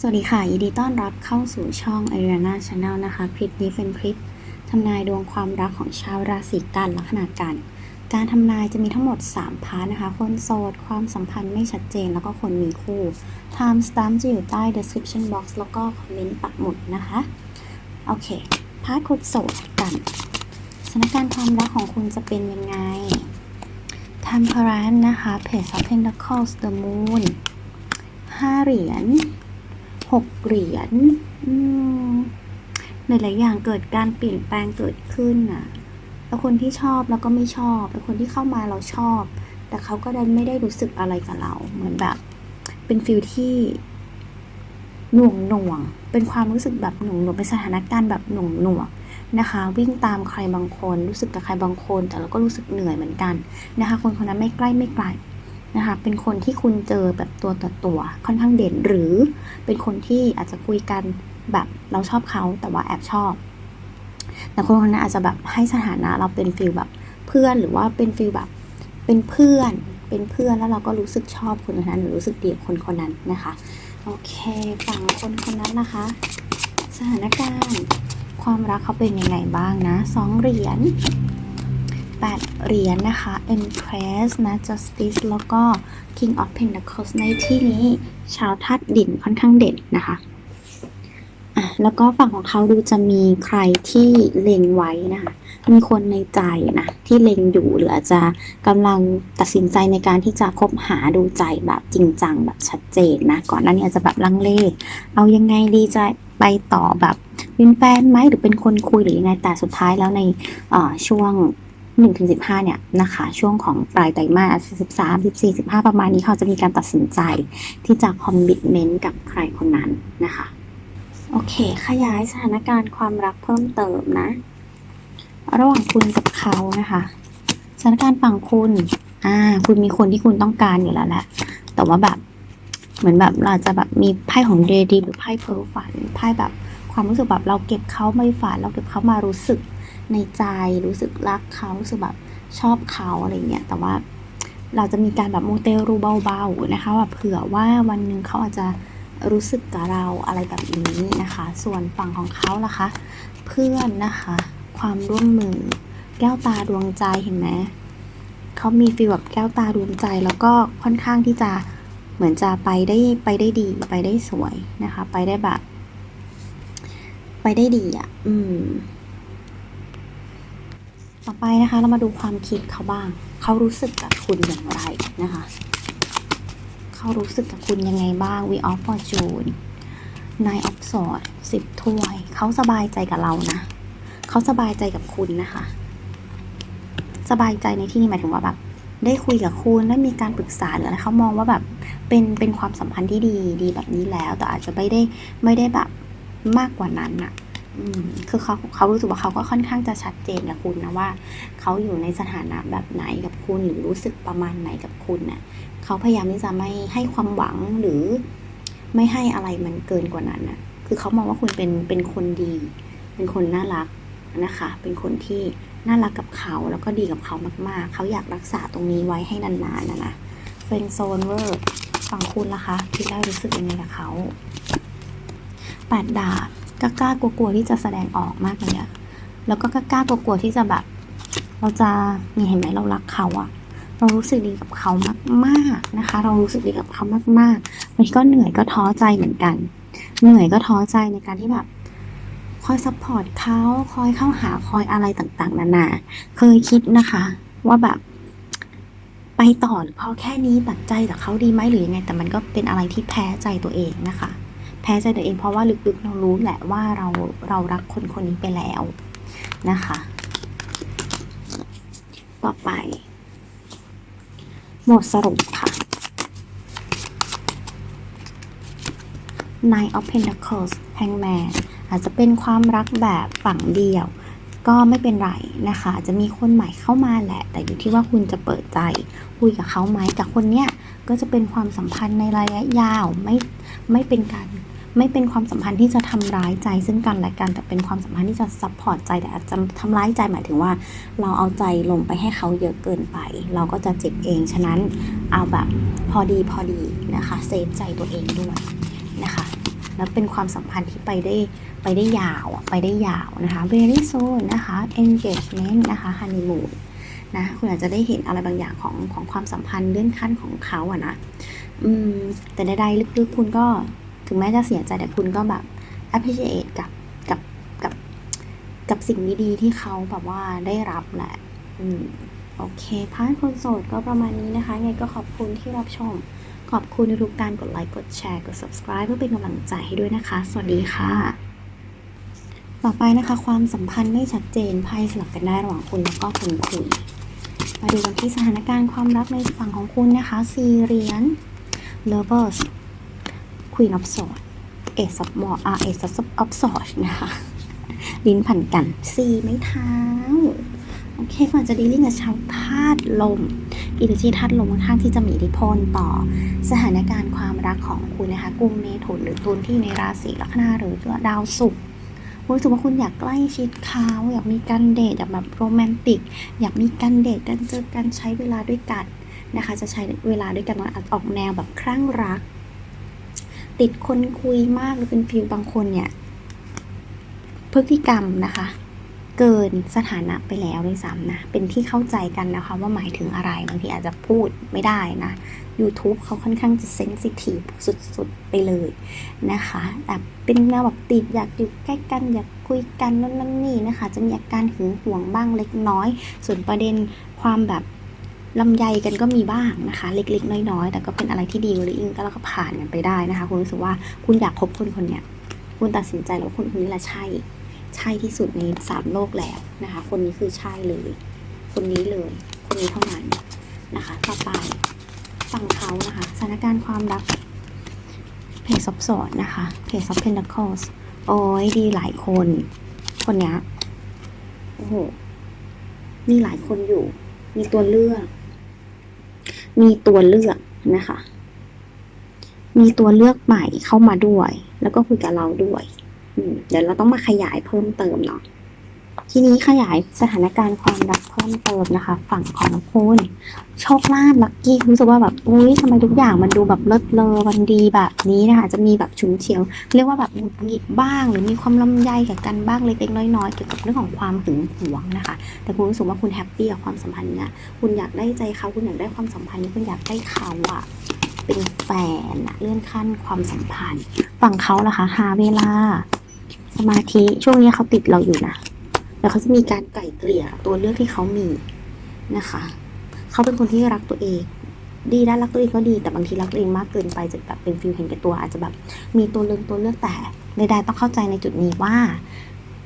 สวัสดีค่ะ ยินดีต้อนรับเข้าสู่ช่อง Ariana Channel นะคะ คลิปนี้เป็นคลิปทำนายดวงความรักของชาวราศีกันลัคนากัน การทำนายจะมีทั้งหมด 3 พาร์ทนะคะ คนโสด ความสัมพันธ์ไม่ชัดเจน แล้วก็คนมีคู่ Time stamp จะอยู่ใต้ description box แล้วก็คอมเมนต์ปักหมุดนะคะ โอเค พาร์ทคนโสดกัน สถานการณ์ความรักของคุณจะเป็นยังไง Temperance นะคะ Page of Pentacles The Moon ห้าเหรียญ หกเหรียญอืมหลายๆอย่างเกิดการเปลี่ยนแปลงเกิดขึ้นน่ะแล้วคนที่ชอบแล้วก็ไม่ชอบแล้วคนที่เข้ามาเราชอบ แต่เขาก็ดันไม่ได้รู้สึกอะไรกับเรา เหมือนแบบ เป็นฟิลที่หน่วงหน่วง เป็นความรู้สึกแบบหน่วงหน่วงเป็นสถานการณ์แบบหน่วงหน่วงนะคะ วิ่งตามใครบางคน รู้สึกกับใครบางคน แต่เราก็รู้สึกเหนื่อยเหมือนกันนะคะ คนคนนั้นไม่ใกล้ไม่ไกล นะคะ เป็นคนที่คุณเจอแบบตัวต่อตัวค่อนข้างเด่นหรือเป็นคนที่อาจจะคุยกันแบบเราชอบเขาแต่ว่าแอบชอบ แต่คนคนนั้นอาจจะแบบให้สถานะเราเป็นฟิลแบบเพื่อนหรือว่าเป็นฟิลแบบเป็นเพื่อนเป็นเพื่อนแล้วเราก็รู้สึกชอบคนคนนั้นหรือรู้สึกดีกับคนคนนั้นนะคะโอเคฝั่งคนคนนั้นนะคะ สถานการณ์ความรักเขาเป็นยังไงบ้างนะสองเหรียญแปด เหรียญนะคะ Empress นะ Justice แล้วก็ King of Pentacles ในที่นี้ชาวธาตุดินค่อนข้างเด่นนะคะอะแล้วก็ฝั่งของเขาดูจะมีใครที่เล็งไว้นะคะมีคนในใจนะที่เล็งอยู่หรืออาจจะกำลังตัดสินใจในการที่จะคบหาดูใจแบบจริงจังแบบชัดเจนนะก่อนหน้านี้อาจจะแบบลังเล เอายังไงดีจะไปต่อแบบเป็นแฟนไหมหรือเป็นคนคุยหรือยังไงแต่สุดท้ายแล้วในช่วง 1ถึง15 เนี่ยนะคะ ช่วงของปลายไตรมาส13 14 15 ประมาณนี้เขาจะมีการตัดสินใจที่จะคอมมิ t เมนต์กับใครคนนั้นนะคะ โอเค ขยายสถานการณ์ความรักเพิ่มเติมนะ ระหว่างคุณกับเขานะคะ สถานการณ์ฝั่งคุณ อ่า คุณมีคนที่คุณต้องการอยู่แล้วแหละ แต่ว่าแบบ เหมือนแบบเราจะแบบมีไพ่ของเดดีหรือไพ่เพ้อฝัน ไพ่แบบความรู้สึกแบบเราเก็บเขาไม่ฝัน เราเก็บเขามารู้สึก ในใจรู้สึกรักเขารู้สึกแบบชอบเขาอะไรเงี้ยแต่ว่าเราจะมีการแบบมูเตรูเบาๆนะคะแบบเผื่อว่าวันหนึ่งเขาอาจจะรู้สึกกับเราอะไรแบบนี้นะคะ ส่วนฝั่งของเขาล่ะคะ เพื่อนนะคะ ความร่วมมือ แก้วตาดวงใจเห็นไหมเขามีฟีลแบบแก้วตาดวงใจแล้วก็ค่อนข้างที่จะเหมือนจะไปได้ไปได้ดีไปได้สวยนะคะ ไปได้แบบ ไปได้ดีอะ อืม ต่อไปนะคะเรามาดูความคิดเขาบ้าง เขารู้สึกกับคุณอย่างไรนะคะ เขารู้สึกกับคุณยังไงบ้าง We of Fortune Nine of Swords สิบถ้วย เขาสบายใจกับเรานะ เขาสบายใจกับคุณนะคะ สบายใจในที่นี้หมายถึงว่าแบบ ได้คุยกับคุณได้มีการปรึกษาหรืออะไรเขามองว่าแบบเป็นเป็นความสัมพันธ์ที่ดีดีแบบนี้แล้ว แต่อาจจะไม่ได้ไม่ได้แบบมากกว่านั้นอะ คือเขาเขารู้สึกว่าเขาก็ค่อนข้างจะชัดเจนกับคุณนะว่าเขาอยู่ในสถานะแบบไหนกับคุณหรือรู้สึกประมาณไหนกับคุณน่ะเขาพยายามที่จะไม่ให้ความหวังหรือไม่ให้อะไรมันเกินกว่านั้นน่ะ คือเขามองว่าคุณเป็นเป็นคนดี เป็นคนน่ารักนะคะ เป็นคนที่น่ารักกับเขาแล้วก็ดีกับเขามากๆ เขาอยากรักษาตรงนี้ไว้ให้นานๆนะนะเฟรนโซนเวอร์ฝั่งคุณล่ะคะคิดแล้วรู้สึกยังไงกับเขาแปดดาบ กล้ากล้ากลัวกลัวที่จะแสดงออกมากเลยอะแล้วก็กล้ากล้ากลัวกลัวที่จะแบบ เราจะนี่เห็นไหมเรารักเขาอะเรารู้สึกดีกับเขามากๆนะคะ เรารู้สึกดีกับเขามากๆบางทีก็เหนื่อยก็ท้อใจเหมือนกัน เหนื่อยก็ท้อใจในการที่แบบคอยซัพพอร์ตเขาคอยเข้าหาคอยอะไรต่างๆนานาเคยคิดนะคะ ว่าแบบ ไปต่อหรือพอแค่นี้ตัดใจจากเขาดีไหมหรือยังไง แต่มันก็เป็นอะไรที่แพ้ใจตัวเองนะคะ พ้ใจตัวเองเพราะว่าลึกๆเรารู้แหละว่าเราเรารักคนคนนี้ไปแล้วนะคะ ต่อไป หมดสรุปค่ะ Nine of Pentacles Hangman อาจจะเป็นความรักแบบฝั่งเดียว ก็ไม่เป็นไรนะคะจจะมีคนใหม่เข้ามาแหละ แต่อยู่ที่ว่าคุณจะเปิดใจคุยกับเขาไหมกับคนเนี้ยก็จะเป็นความสัมพันธ์ในระยะยาวไม่ไม่เป็นการ ไม่เป็นความสัมพันธ์ที่จะทำร้ายใจซึ่งกันและกันแต่เป็นความสัมพันธ์ที่จะซัพพอร์ตใจแต่อาจจะทำร้ายใจหมายถึงว่า เราเอาใจลงไปให้เขาเยอะเกินไป เราก็จะเจ็บเอง ฉะนั้นเอาแบบพอดีพอดีนะคะเซฟใจตัวเองด้วยนะคะแล้วเป็นความสัมพันธ์ที่ไปได้ไปได้ยาวไปได้ยาวนะคะ very soon นะคะ engagement นะคะ honeymoon นะคุณอาจจะได้เห็นอะไรบางอย่างของของความสัมพันธ์เลื่อนขั้นของเขาอะนะ อืม แต่ใดๆลึกๆคุณก็ ถึงแม้จะเสียใจแต่คุณก็แบบ appreciate กับกับกับกับสิ่งดีๆที่เขาแบบว่าได้รับแหละ อืม โอเคพาร์ทคนโสดก็ประมาณนี้นะคะ ไงก็ขอบคุณที่รับชม ขอบคุณทุกการกดไลค์ กดแชร์ กด subscribe เพื่อเป็นกำลังใจให้ด้วยนะคะ สวัสดีค่ะ ต่อไปนะคะ ความสัมพันธ์ไม่ชัดเจนไพ่สลับกันได้ระหว่างคุณแล้วก็คนคุยมาดูกันที่สถานการณ์ความรักในฝั่งของคุณนะคะสี่เหรียญ lovers queen of swords ace of m o r อ่า ace of of swords นะคะ ลิ้นพันกันสี่ไม้เท้า โอเคก่อนจะดีลิ่งกับชาวธาตุลมอินทรีธาตุลมค่อนข้างที่จะมีอิทธิพลต่อ สถานการณ์ความรักของคุณนะคะกุมเมถุนหรือตุลที่ในราศีลัคนาหรือดาวศุกร์รู้สึกว่าคุณอยากใกล้ชิดเขาอยากมีการเดทอยากแบบโรแมนติก อยากมีการเดทกันเจอกันใช้เวลาด้วยกันนะคะ จะใช้เวลาด้วยกันอาจออกแนวแบบคลั่งรัก ติดคนคุยมากหรือเป็นฟิลบางคนเนี่ย พฤติกรรมนะคะ เกินสถานะไปแล้วด้วยซ้ำนะ เป็นที่เข้าใจกันนะคะว่าหมายถึงอะไรบางทีอาจจะพูดไม่ได้นะ YouTube เขาค่อนข้างจะเซนซิทีฟสุดๆ ไปเลยนะคะ แต่เป็นแนวแบบติดอยากอยู่ใกล้กันอยากคุยกันนั่นนั่นนี่นะคะ จะมีอาการหึงหวงบ้างเล็กน้อย ส่วนประเด็นความแบบ ลำไยกันก็มีบ้างนะคะ เล็กๆ น้อยๆ แต่ก็เป็นอะไรที่ดีหรืออิงก็แล้วก็ผ่านกันไปได้นะคะ คุณรู้สึกว่าคุณอยากคบคนคนเนี้ยคุณตัดสินใจแล้วคนคนนี้แหละใช่ ใช่ที่สุดในสามโลกแล้วนะคะ คนนี้คือใช่เลย คนนี้เลย คนนี้เท่านั้นนะคะ ต่อไปฝั่งเขานะคะสถานการณ์ความรักเพจซับสอดนะคะเพจซับเพนดัคคอสโอ้ยดีหลายคน คนเนี้ยโอ้โหมีหลายคนอยู่ มีตัวเลือก มีตัวเลือกนะคะ มีตัวเลือกใหม่เข้ามาด้วย แล้วก็คุยกับเราด้วยเดี๋ยวเราต้องมาขยายเพิ่มเติมเนาะ ทีนี้ขยายสถานการณ์ความรักเพิ่มเติมนะคะ ฝั่งของคุณโชคลาภลัคกี้รู้สึกว่าแบบอุ้ยทำไมทุกอย่างมันดูแบบเลิศเลอวันดีแบบนี้นะคะจะมีแบบฉุนเฉียว เรียกว่าแบบหงุดหงิดบ้าง หรือมีความลำไยกับกันบ้างเล็กๆน้อยๆเกี่ยวกับเรื่องของความหึงหวงนะคะ แต่คุณรู้สึกว่าคุณแฮปปี้กับความสัมพันธ์เนี้ยคุณอยากได้ใจเขาคุณอยากได้ความสัมพันธ์นี้คุณอยากได้เขาอะเป็นแฟนอะเลื่อนขั้นความสัมพันธ์ ฝั่งเขาล่ะคะหาเวลาสมาธิช่วงนี้เขาติดเราอยู่นะ แล้วเขาจะมีการไก่เกลี่ยตัวเลือกที่เขามีนะคะ เขาเป็นคนที่รักตัวเอง ดีได้รักตัวเองก็ดี แต่บางทีรักตัวเองมากเกินไปจะแบบเป็นฟิลเห็นแก่ตัวอาจจะแบบมีตัวเลือกตัวเลือกแต่ใดๆต้องเข้าใจในจุดนี้ว่า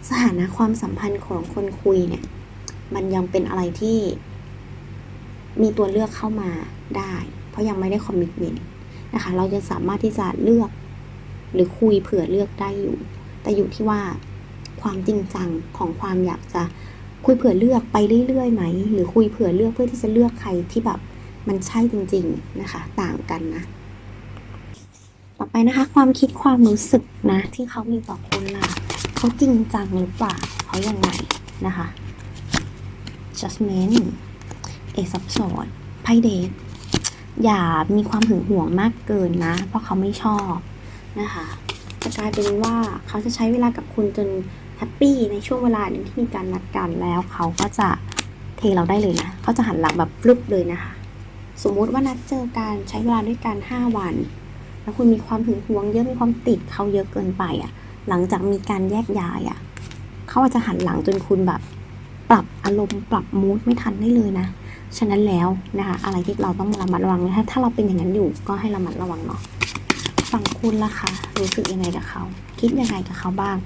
สถานะความสัมพันธ์ของคนคุยเนี่ย มันยังเป็นอะไรที่ มีตัวเลือกเข้ามาได้ เพราะยังไม่ได้คอมมิชเมนต์นะคะ เราจะสามารถที่จะเลือก หรือคุยเผื่อเลือกได้อยู่ แต่อยู่ที่ว่า ความจริงจังของความอยากจะคุยเผื่อเลือกไปเรื่อยๆไหม หรือคุยเผื่อเลือกเพื่อที่จะเลือกใครที่แบบมันใช่จริงๆนะคะ ต่างกันนะ ต่อไปนะคะ ความคิดความรู้สึกนะ ที่เขามีต่อคุณล่ะเขาจริงจังหรือเปล่าเขายังไงนะคะ judgment เอซับสอนไพ่เดทอย่ามีความหึงหวงมากเกินนะ เพราะเขาไม่ชอบนะคะจะกลายเป็นว่าเขาจะใช้เวลากับคุณจน แฮปปี้ในช่วงเวลาหนึ่งที่มีการนัดกันแล้วเขาก็จะเทเราได้เลยนะ เขาจะหันหลังแบบฟลุปเลยนะคะ สมมุติว่านัดเจอกันใช้เวลาด้วยกัน 5 วัน แล้วคุณมีความหึงหวงเยอะมีความติดเขาเยอะเกินไปอะ่ะ หลังจากมีการแยกย้ายอะ่ะ เขาอาจจะหันหลังจนคุณแบบ ปรับอารมณ์ปรับมูดไม่ทันได้เลยนะ ฉะนั้นแล้วนะคะอะไรที่เราต้องระมัดระวังนะคะถ้าเราเป็นอย่างนั้นอยู่ก็ให้ระมัดระวังเนาะ ฝั่งคุณล่ะคะรู้สึกยังไงกับเขา คิดยังไงกับเขาบ้าง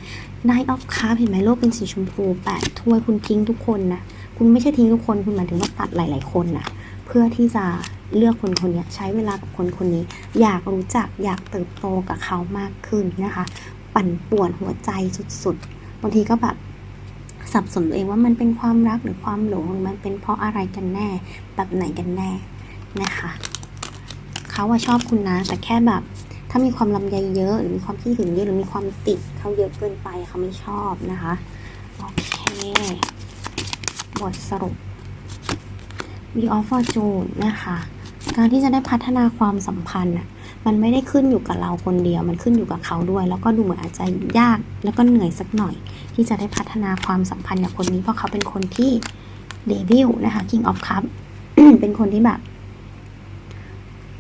Nine of Cups เห็นไหมโลกเป็นสีชมพูแปดถ้วยคุณทิ้งทุกคนนะคุณไม่ใช่ทิ้งทุกคนคุณหมายถึงว่าตัดหลาย ๆ คนนะเพื่อที่จะเลือกคนคนนี้ใช้เวลากับคนคนนี้ อยากรู้จักอยากเติบโตกับเขามากขึ้นนะคะ ปั่นป่วนหัวใจสุดๆบางทีก็แบบสับสนตัวเองว่ามันเป็นความรักหรือความหลงหรือมันเป็นเพราะอะไรกันแน่ แบบไหนกันแน่นะคะเขาอะชอบคุณนะแต่แค่แบบ ถ้ามีความลำใยเยอะ หรือมีความขี้หึงเยอะหรือมีความติดเขาเยอะเกินไปเขาไม่ชอบนะคะ โอเค บทสรุป v ีออฟฟอร์จูนนะคะ การที่จะได้พัฒนาความสัมพันธ์น่ะมันไม่ได้ขึ้นอยู่กับเราคนเดียว มันขึ้นอยู่กับเขาด้วย แล้วก็ดูเหมือนอาจจะยาก แล้วก็เหนื่อยสักหน่อย ที่จะได้พัฒนาความสัมพันธ์กับคนนี้ เพราะเขาเป็นคนที่เดวิลนะคะ King of Cup เป็นคนที่แบบ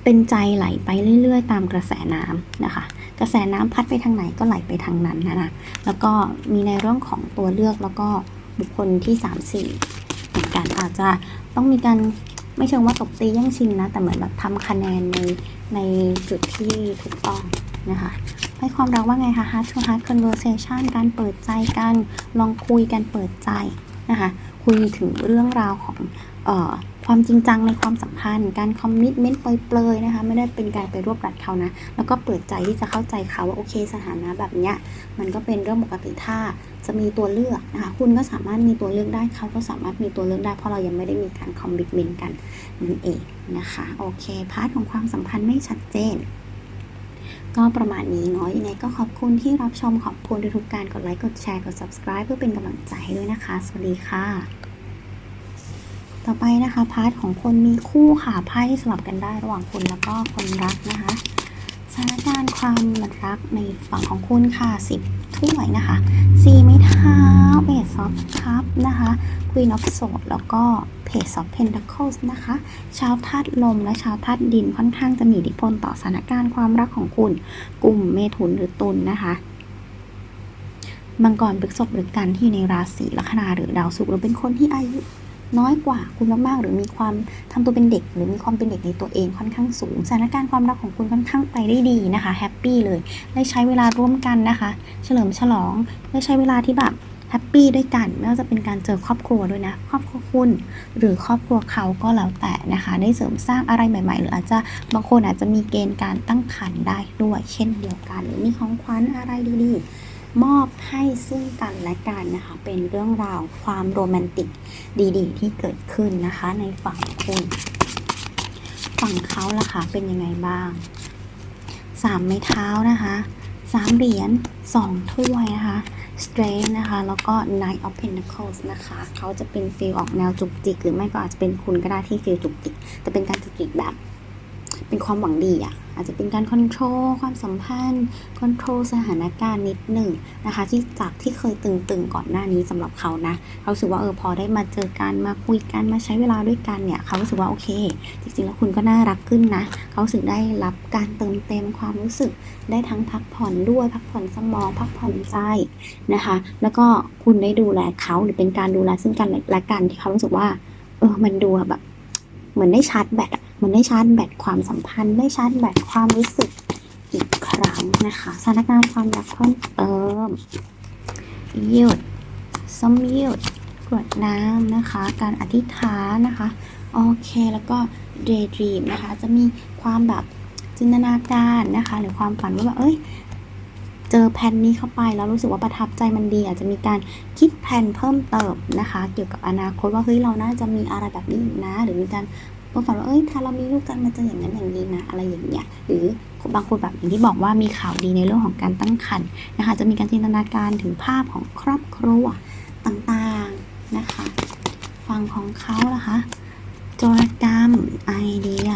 เป็นใจไหลไปเรื่อย ๆ ตามกระแสน้ำนะคะ กระแสน้ำพัดไปทางไหนก็ไหลไปทางนั้นนะนะแล้วก็มีในเรื่องของตัวเลือกแล้วก็บุคคลที่3 4เหมือนกันอาจจะต้องมีการไม่เชิงว่าตบตีแย่งชิงนะ แต่เหมือนแบบทำคะแนนในในจุดที่ถูกต้องนะคะให้ความรักว่าไงคะ heart to heart conversation การเปิดใจกันลองคุยกันเปิดใจนะคะ คุยถึงเรื่องราวของเออ ความจริงจังในความสัมพันธ์ การคอมมิชเมนต์เปลยๆนะคะ ไม่ได้เป็นการไปรวบรัดเขานะ แล้วก็เปิดใจที่จะเข้าใจเขาว่าโอเคสถานะแบบเนี้ยมันก็เป็นเรื่องปกติถ้าจะมีตัวเลือกนะคะคุณก็สามารถมีตัวเลือกได้เขาก็สามารถมีตัวเลือกได้ เพราะเรายังไม่ได้มีการคอมมิชเมนต์กันนั่นเองนะคะโอเคพาร์ทของความสัมพันธ์ไม่ชัดเจนก็ประมาณนี้เนาะยังไงก็ขอบคุณที่รับชมขอบคุณทุกการกดไลค์กดแชร์กด subscribe เพื่อเป็นกำลังใจให้ด้วยนะคะ สวัสดีค่ะ ต่อไปนะคะพาร์ทของคนมีคู่ค่ะไพ่สลับกันได้ระหว่างคุณแล้วก็คนรักนะคะสถานการณ์ความรักในฝั่งของคุณค่ะ10ถ้วยนะคะ4ไม้เท้าเอซอฟคัพนะคะ Queen of Swords แล้วก็ Page of Pentacles นะคะ ชาวธาตุลมและชาวธาตุดินค่อนข้างจะมีอิทธิพลต่อสถานการณ์ความรักของคุณ กลุ่มเมถุนหรือตุลนนะคะมังกรพฤษภหรือกันที่อยู่ในราศีลัคนาหรือดาวศุกร์หรือเป็นคนที่อายุ น้อยกว่าคุณมากๆ หรือมีความทำตัวเป็นเด็ก หรือมีความเป็นเด็กในตัวเองค่อนข้างสูงสถานการณ์ความรักของคุณค่อนข้างไปได้ดีนะคะแฮปปี้เลยได้ใช้เวลาร่วมกันนะคะ เฉลิมฉลองได้ใช้เวลาที่แบบแฮปปี้ด้วยกันไม่ว่าจะเป็นการเจอครอบครัวด้วยนะครอบครัวคุณ หรือครอบครัวเขาก็แล้วแต่นะคะ ได้เสริมสร้างอะไรใหม่ ๆ หรืออาจจะบางคนอาจจะมีเกณฑ์การตั้งครรภ์ได้ด้วย เช่นเดียวกันหรือมีของขวัญอะไรดีๆ มอบให้ซึ่งกันและกันนะคะ เป็นเรื่องราวความโรแมนติกดีๆ ที่เกิดขึ้นนะคะ ในฝั่งคุณ ฝั่งเขาล่ะคะเป็นยังไงบ้างสามไม้เท้านะคะสามเหรียญสองถ้วยนะคะ strength นะคะ แล้วก็ knight of pentacles นะคะ เขาจะเป็นฟีลออกแนวจุกจิก หรือไม่ก็อาจจะเป็นคุณก็ได้ที่ฟีลจุกจิก แต่เป็นการจุกจิกแบบ เป็นความหวังดีอะอาจจะเป็นการคอนโทรลความสัมพันธ์คอนโทรลสถานการณ์นิดหนึ่งนะคะ ที่จากที่เคยตึงๆก่อนหน้านี้สำหรับเขานะเขาสึกว่าเออพอได้มาเจอกันมาคุยกันมาใช้เวลาด้วยกันเนี่ยเขารู้สึกว่าโอเค จริงๆแล้วคุณก็น่ารักขึ้นนะเขาสึกได้รับการเติมเต็มความรู้สึกได้ทั้งพักผ่อนด้วยพักผ่อนสมอง พักผ่อนใจนะคะ แล้วก็คุณได้ดูแลเขาหรือเป็นการดูแลซึ่งกันและกันที่เขารู้สึกว่าเออมันดูแบบเหมือนได้ชาร์จแบตอะ มันได้ชาร์จแบตความสัมพันธ์ ได้ชาร์จแบตความรู้สึกอีกครั้งนะคะสถานการณ์ความรักเพิ่มเติมยืดส้มยืดกรวดน้ำนะคะ การอธิษฐานนะคะ โอเค แล้วก็ daydream นะคะ จะมีความแบบจินตนาการนะคะ หรือความฝันว่าแบบเอ้ย เจอแผนนี้เข้าไปแล้วรู้สึกว่าประทับใจมันดี อาจจะมีการคิดแผนเพิ่มเติมนะคะ เกี่ยวกับอนาคตว่าเฮ้ยเราน่าจะมีอะไรแบบนี้นะ หรือมีการ ฝันว่าเอ้ยถ้าเรามีลูกกันมันจะอย่างนั้นอย่างนี้นะอะไรอย่างเงี้ยหรือบางคนแบบอย่างที่บอกว่ามีข่าวดีในเรื่องของการตั้งครรภ์นะคะจะมีการจินตนาการถึงภาพของครอบครัวต่างๆนะคะฟังของเขาล่ะคะโจรกรรมไอเดีย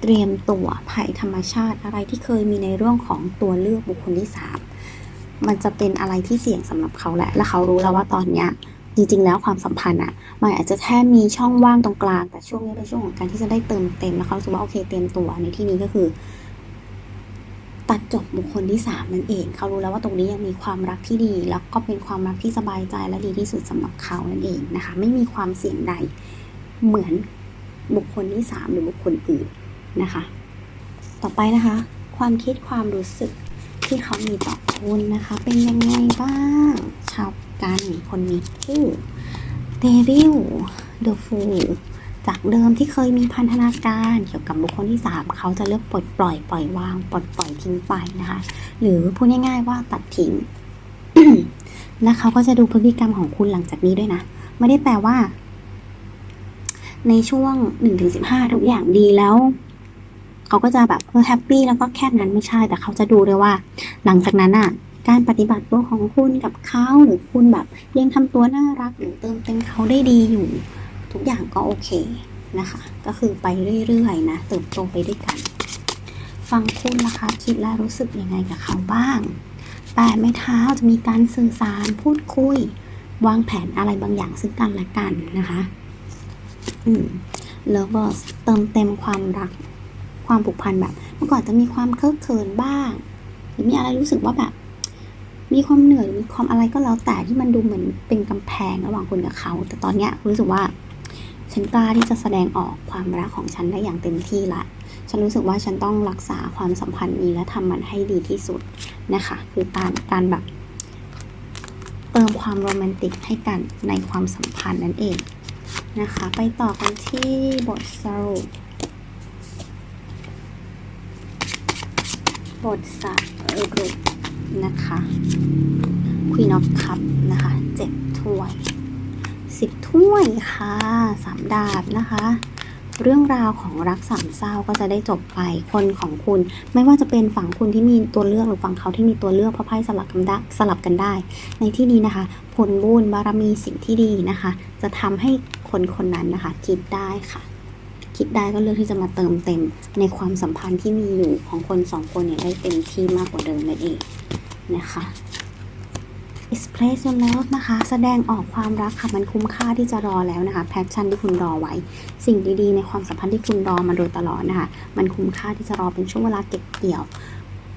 เตรียมตัวภัยธรรมชาติอะไรที่เคยมีในเรื่องของตัวเลือกบุคคลที่สามมันจะเป็นอะไรที่เสี่ยงสำหรับเขาแหละ และเขารู้แล้วว่าตอนเนี้ย จริงๆ แล้วความสัมพันธ์อะมันอาจจะแค่มีช่องว่างตรงกลาง แต่ช่วงนี้เป็นช่วงของการที่จะได้เติมเต็มแล้วเขารู้สึกว่าโอเคเตรียมตัวในที่นี้ก็คือ ตัดจบบุคคลที่สามนั่นเองเขารู้แล้วว่าตรงนี้ยังมีความรักที่ดี แล้วก็เป็นความรักที่สบายใจและดีที่สุดสำหรับเขานั่นเองนะคะ ไม่มีความเสี่ยงใดเหมือนบุคคลที่สามหรือบุคคลอื่นนะคะ ต่อไปนะคะ ความคิดความรู้สึกที่เขามีต่อคุณนะคะ เป็นยังไงบ้างชาว กัน คนมีคู่เดวิลเดอะฟูจากเดิมที่เคยมีพันธนาการเกี่ยวกับบุคคลที่ 3 เขาจะเลือกปลดปล่อยปล่อยวางปลดปล่อยทิ้งไปนะคะ หรือพูดง่ายๆว่าตัดทิ้ง และเขาก็จะดูพฤติกรรมของคุณหลังจากนี้ด้วยนะ ไม่ได้แปลว่า ในช่วง 1-15 ทุกอย่างดีแล้ว เขาก็จะแบบแฮปปี้แล้วก็แค่นั้นไม่ใช่แต่เขาจะดูด้วยว่า หลังจากนั้นอะ การปฏิบัติตัวของคุณกับเขาหรือคุณแบบยังทำตัวน่ารักหรือเติมเต็มเขาได้ดีอยู่ ทุกอย่างก็โอเคนะคะ ก็คือไปเรื่อยๆนะเติบโตไปด้วยกันฝั่งคุณนะคะคิดและรู้สึกยังไงกับเขาบ้างแปดไม้เท้าจะมีการสื่อสารพูดคุย วางแผนอะไรบางอย่างซึ่งกันและกันนะคะอืม lovers เติมเต็มความรักความผูกพันแบบ เมื่อก่อนจะมีความเคอะเขินบ้าง หรือมีอะไรรู้สึกว่าแบบ มีความเหนื่อยมีความอะไรก็แล้วแต่ที่มันดูเหมือนเป็นกำแพงระหว่างคุณกับเขา แต่ตอนเนี้ยรู้สึกว่า ฉันกล้าที่จะแสดงออกความรักของฉันได้อย่างเต็มที่ละ ฉันรู้สึกว่าฉันต้องรักษาความสัมพันธ์นี้และทำมันให้ดีที่สุดนะคะ คือการการแบบ เติมความโรแมนติกให้กันในความสัมพันธ์นั่นเองนะคะ ไปต่อกันที่บทสรุปบทสรุป นะคะ Queen of Cup นะคะเจ็ดถ้วยสิบถ้วยค่ะสามดาบนะคะ เรื่องราวของรักสามเศร้าก็จะได้จบไปคนของคุณ ไม่ว่าจะเป็นฝั่งคุณที่มีตัวเลือกหรือฝั่งเขาที่มีตัวเลือกเพราะไพ่สลับกันได้สลับกันได้ ในที่นี้นะคะ ผลบุญบารมีสิ่งที่ดีนะคะ จะทำให้คนคนนั้นนะคะคิดได้ค่ะ คิดได้ก็เลือกที่จะมาเติมเต็มในความสัมพันธ์ที่มีอยู่ของคนสองคนเนี่ยได้เต็มที่มากกว่าเดิมนั่นเองนะคะ express your love นะคะ แสดงออกความรักค่ะ มันคุ้มค่าที่จะรอแล้วนะคะแพชชั่นที่คุณรอไว้ สิ่งดีๆ ในความสัมพันธ์ที่คุณรอมาโดยตลอดนะคะ มันคุ้มค่าที่จะรอเป็นช่วงเวลาเก็บเกี่ยว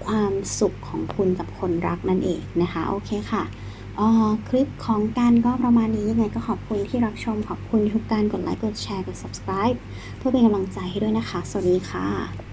ความสุขของคุณกับคนรักนั่นเองนะคะ โอเคค่ะ คลิปของการก็ประมาณนี้ยังไงก็ขอบคุณที่รับชมขอบคุณทุกการกดไลค์กดแชร์กด subscribe เพื่อเป็นกำลังใจให้ด้วยนะคะ สวัสดีค่ะ